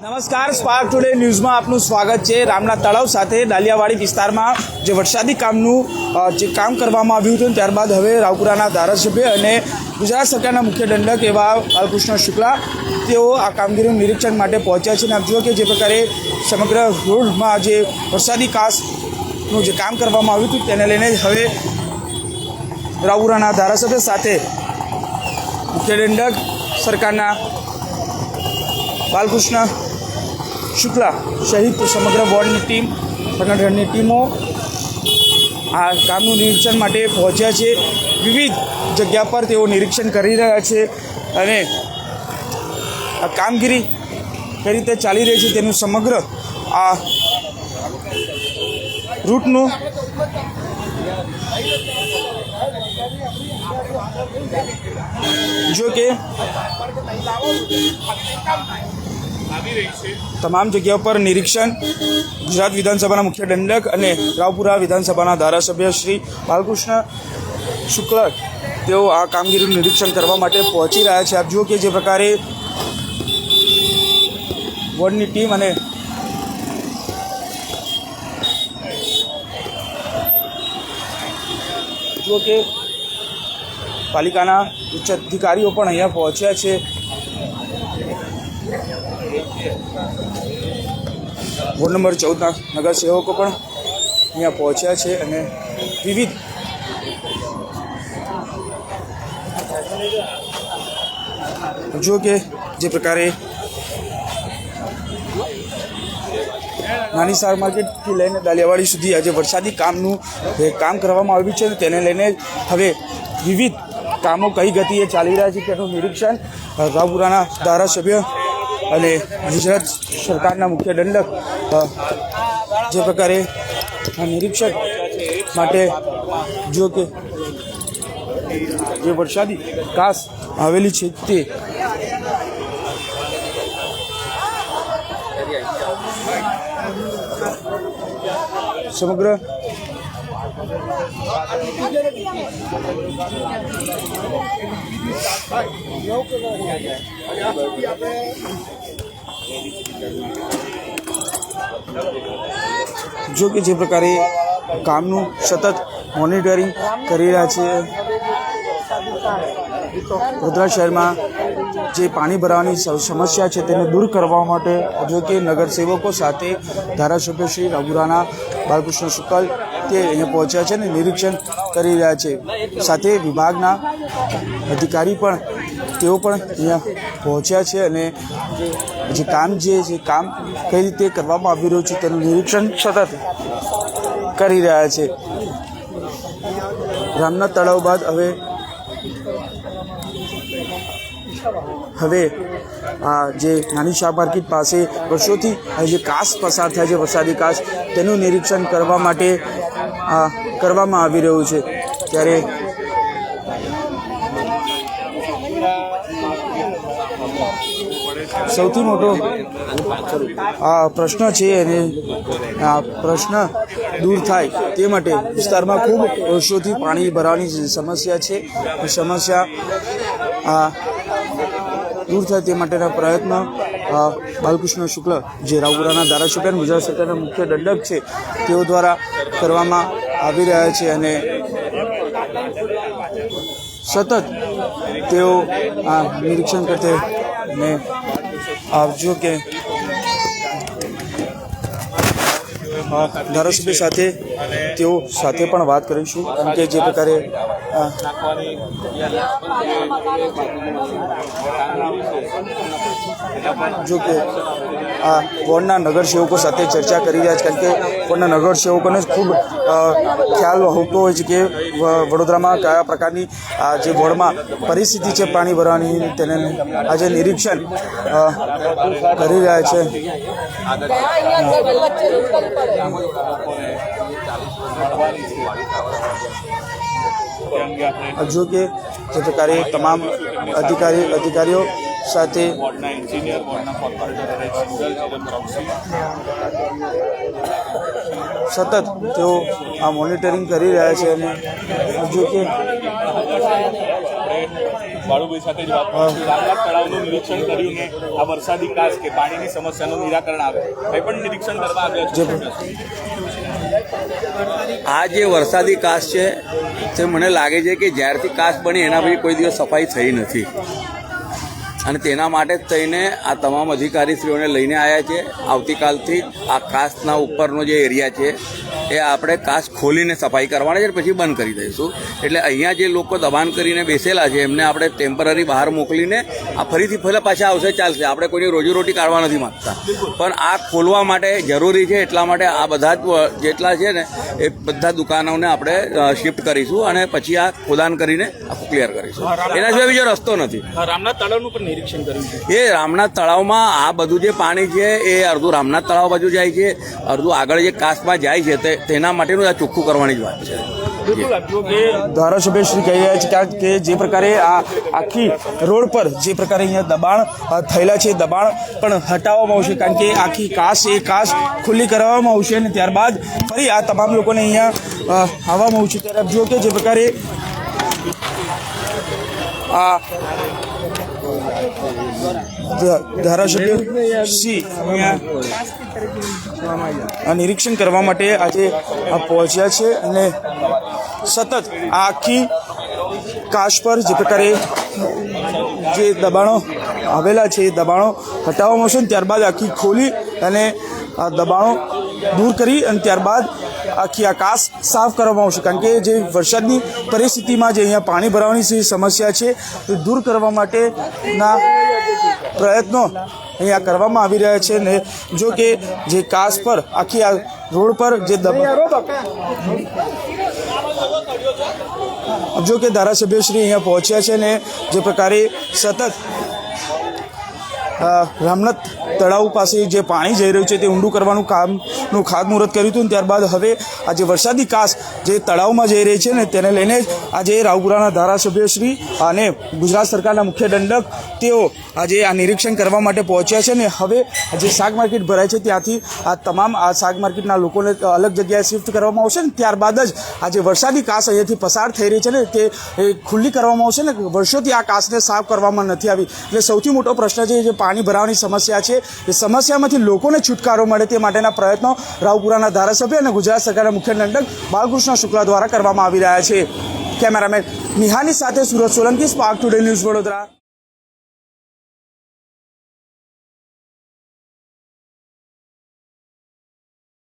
નમસ્કાર spark today ન્યૂઝમાં આપનું સ્વાગત છે. રામના તળાવ સાથે ડાલિયાવાડી વિસ્તારમાં જે વરસાદી કામનું જે કામ કરવામાં આવ્યું હતું ત્યારબાદ હવે રાવપુરાના ધારાસભ્ય અને ગુજરાત સરકારના મુખ્ય દંડક એવા બાલકૃષ્ણ શુક્લા તેઓ આ કામગીરીનું નિરીક્ષણ માટે પહોંચ્યા છે અને આપ જુઓ કે જે પ્રકારે સમગ્ર રોડમાં જે વરસાદી કાસનું જે કામ કરવામાં આવ્યું હતું તેને લઈને હવે રાવપુરાના ધારાસભ્ય સાથે મુખ્ય દંડક સરકારના બાલકૃષ્ણ શુક્લા સહિત સમગ્ર બોર્ડની ટીમ સંગઠનની ટીમો આ કામનું નિરીક્ષણ માટે પહોંચ્યા છે. વિવિધ જગ્યા પર તેઓ નિરીક્ષણ કરી રહ્યા છે અને આ કામગીરી કઈ રીતે ચાલી રહી છે તેનું સમગ્ર આ રૂટનું જો કે તમામ જગ્યા પર નિરીક્ષણ ગુજરાત વિધાનસભાના મુખ્ય દંડક અને રાવપુરા વિધાનસભાના ધારાસભ્ય શ્રી બાલકૃષ્ણ શુક્લ તેઓ આ કામગીરીનું નિરીક્ષણ કરવા માટે પહોંચી રહ્યા છે. આપ જુઓ કે જે પ્રકારે વોર્ડની ટીમ અને જુઓ કે પાલિકાના ઉચ્ચ અધિકારીઓ પણ અહીંયા પહોંચ્યા છે. વોર્ડ નંબર ચૌદના નગરસેવકો પણ અહીંયા પહોંચ્યા છે અને વિવિધ જો કે જે પ્રકારે નાની શાક માર્કેટથી લઈને દાલિયાવાડી સુધી આજે વરસાદી કામનું કામ કરવામાં આવ્યું છે તેને લઈને હવે વિવિધ કામો કઈ ગતિએ ચાલી રહ્યા છે તેનું નિરીક્ષણ રાવપુરાના ધારાસભ્ય અને ગુજરાત સરકારના મુખ્ય દંડક જે પ્રકારે નિરીક્ષક માટે જો કે જે વરસાદી કાસ આવેલી છે તે સમગ્ર જો કે જે પ્રકારે કામનું સતત મોનિટરિંગ કરી રહ્યા છે, વડોદરા શહેરમાં જે પાણી ભરાવાની સમસ્યા છે તેને દૂર કરવા માટે જો કે નગરસેવકો સાથે ધારાસભ્ય શ્રી રઘુરાના બાલકૃષ્ણ શુકલ તે અહીંયા પહોંચ્યા છે અને નિરીક્ષણ કરી રહ્યા છે. સાથે વિભાગના અધિકારી પણ તેઓ પણ અહીંયા પહોંચ્યા છે અને જે કામ જે છે, કામ કઈ રીતે કરવામાં આવી રહ્યું છે તેનું નિરીક્ષણ સતત કરી રહ્યા છે. રામના તળાવ બાદ હવે હવે આ જે નાની શાક માર્કેટ પાસે વર્ષોથી જે કાસ પસાર થાય છે, વરસાદી કાસ તેનું નિરીક્ષણ કરવા માટે આ કરવામાં આવી રહ્યું છે. ત્યારે સૌથી મોટો આ પ્રશ્ન છે અને આ પ્રશ્ન દૂર થાય તે માટે વિસ્તારમાં ખૂબ વર્ષોથી પાણી ભરાવાની સમસ્યા છે સમસ્યા આ દૂર થાય તે માટેના પ્રયત્ન બાલકૃષ્ણ શુક્લ જે રાવપુરાના ધારાસભ્ય ગુજરાત સરકારના મુખ્ય દંડક છે, તેઓ દ્વારા કરવામાં આવી રહ્યા છે અને સતત તેઓ, આ, નિરીક્ષણ કરતે ને આવજો કે ધારાસભ્ય સાથે તેઓ સાથે પણ વાત કરીશું. કારણ કે જે પ્રકારે જો કે આ વોર્ડના નગરસેવકો સાથે ચર્ચા કરી રહ્યા છે. કારણ કે વોર્ડના નગરસેવકોને ખૂબ ખ્યાલ હોતો હોય છે કે વડોદરામાં કયા પ્રકારની, આ, જે વોર્ડમાં પરિસ્થિતિ છે પાણી ભરવાની, તેને આજે નિરીક્ષણ કરી રહ્યા છે. જો કે જે તમામ અધિકારી અધિકારીઓ સાથે એન્જિનિયર સતત તેઓ આ મોનિટરિંગ કરી રહ્યા છે અને હજુ કે બાળુભાઈ સાથે જ વાત કરું. છું. રામનાથ તળાવનું નિરીક્ષણ કર્યું ને આ વરસાદી કાચ કે પાણીની સમસ્યાનું નિરાકરણ આવે. કંઈ પણ નિરીક્ષણ કરવા આવ્યા આ જે વરસાદી કાચ છે તે મને લાગે છે કે જ્યારથી કાચ બની એના પછી કોઈ દિવસ સફાઈ થઈ નથી. અને તેના માટે જ થઈને આ તમામ અધિકારીશ્રીઓને લઈને આવ્યા છે. આવતીકાલથી આ કાચના ઉપરનો જે એરિયા છે એ આપણે કાચ ખોલીને સફાઈ કરવાની છે પછી બંધ કરી દઈશું. એટલે અહીંયા જે લોકો દબાણ કરીને બેસેલા છે એમને આપણે ટેમ્પરરી બહાર મોકલીને આ ફરીથી ફરી પાછા આવશે ચાલશે. આપણે કોઈની રોજીરોટી કાઢવા નથી માંગતા. પણ આ ખોલવા માટે જરૂરી છે એટલા માટે આ બધા જ જેટલા છે ને એ બધા દુકાનોને આપણે શિફ્ટ કરીશું અને પછી આ ખોદાન કરીને આખું ક્લિયર કરીશું. એના સિવાય બીજો રસ્તો નથી. રામનાથ તળાવનું પણ નિરીક્ષણ કર્યું છે. એ રામનાથ તળાવમાં આ બધું જે પાણી છે એ અડધું રામનાથ તળાવ બાજુ જાય છે અડધું આગળ જે કાસમાં જાય છે તે તેના માટેનું આ ચોખ્ખું કરવાની જ વાત છે. ધારાસભ્ય શ્રી કહી રહ્યા છે કારણ કે જે પ્રકારે આ આખી રોડ પર જે પ્રકારે અહીંયા દબાણ થયેલા છે દબાણ પણ હટાવવામાં આવશે કારણ કે આખી કાસ એ કાસ ખુલ્લી કરવામાં આવશે અને ત્યારબાદ ફરી આ તમામ લોકોને અહીંયા આવવામાં આવશે. ત્યારે જુઓ કે જે પ્રકારે આ ધારાસભ્ય સી આ નિરીક્ષણ કરવા માટે આજે પહોંચ્યા છે અને સતત આ આખી કાશ પર જે પ્રકારે જે દબાણો આવેલા છે, એ દબાણો હટાવવામાં આવશે ત્યારબાદ આખી ખોલી અને આ દબાણો દૂર કરી અને ત્યારબાદ આખી આકાશ સાફ કરવામાં આવશે. કારણ કે જે વરસાદની પરિસ્થિતિમાં જે અહીંયા પાણી ભરાવાની સમસ્યા છે એ દૂર કરવા માટેના પ્રયત્નો અહીંયા કરવામાં આવી રહ્યા છે ને જો કે જે કાસ પર, આખી આ રોડ પર જે જો કે ધારાસભ્યશ્રી અહીંયા પહોંચ્યા છે ને જે પ્રકારે સતત રામનાથ તળાવ પાસે જે પાણી જઈ રહ્યું છે, તે ઊંડું કરવાનું કામનું ખાતમુહૂર્ત કર્યું હતું ત્યારબાદ હવે આ જે વરસાદી કાસ જે તળાવમાં જઈ રહી છે ને તેને લઈને જ આજે રાવપુરાના ધારાસભ્યશ્રી અને ગુજરાત સરકારના મુખ્ય દંડક તેઓ આજે આ નિરીક્ષણ કરવા માટે પહોંચ્યા છે ને હવે જે શાક માર્કેટ ભરાય છે ત્યાંથી આ તમામ આ શાક માર્કેટના લોકોને અલગ જગ્યાએ શિફ્ટ કરવામાં આવશે ને ત્યારબાદ જ આ જે વરસાદી કાસ અહીંયાથી પસાર થઈ રહી છે ને તે ખુલ્લી કરવામાં આવશે ને વર્ષોથી આ કાસને સાફ કરવામાં નથી આવી. એટલે સૌથી મોટો પ્રશ્ન છે જે પાણી ભરાવાની સમસ્યા છે, એ સમસ્યામાંથી લોકોને છુટકારો મળે તે માટેના પ્રયત્નો રાવપુરાના ધારાસભ્ય અને ગુજરાત સરકારના મુખ્ય દંડક બાલકૃષ્ણ શુક્લા દ્વારા કરવામાં આવી રહ્યા છે. કેમેરામેન નિહાની સાથે Surat Solanki, Spark Today News Vadodara.